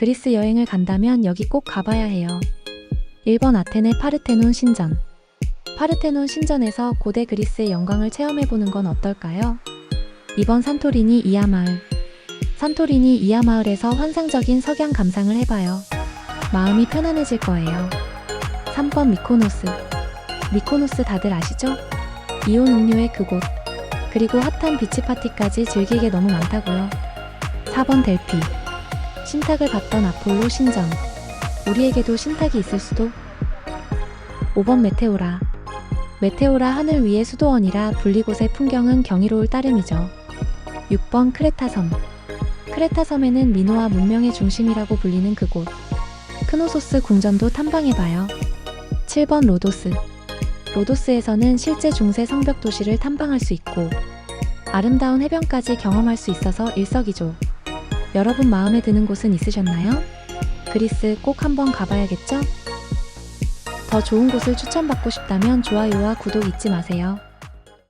그리스 여행을 간다면 여기 꼭 가봐야 해요. 1번 아테네 파르테논 신전. 파르테논 신전에서 고대 그리스의 영광을 체험해보는 건 어떨까요? 2번 산토리니 이하 마을. 산토리니 이하 마을에서 환상적인 석양 감상을 해봐요. 마음이 편안해질 거예요. 3번 미코노스. 미코노스 다들 아시죠? 이온 음료의 그곳. 그리고 핫한 비치 파티까지 즐기게 너무 많다고요. 4번 델피. 신탁을 받던 아폴로 신전. 우리에게도 신탁이 있을 수도. 5번 메테오라. 메테오라 하늘 위의 수도원이라 불리곳의 풍경은 경이로울 따름이죠. 6번 크레타섬. 크레타섬에는 미노아 문명의 중심이라고 불리는 그곳. 크노소스 궁전도 탐방해봐요. 7번 로도스. 로도스에서는 실제 중세 성벽 도시를 탐방할 수 있고 아름다운 해변까지 경험할 수 있어서 일석이조. 여러분 마음에 드는 곳은 있으셨나요? 그리스 꼭 한번 가봐야겠죠? 더 좋은 곳을 추천받고 싶다면 좋아요와 구독 잊지 마세요.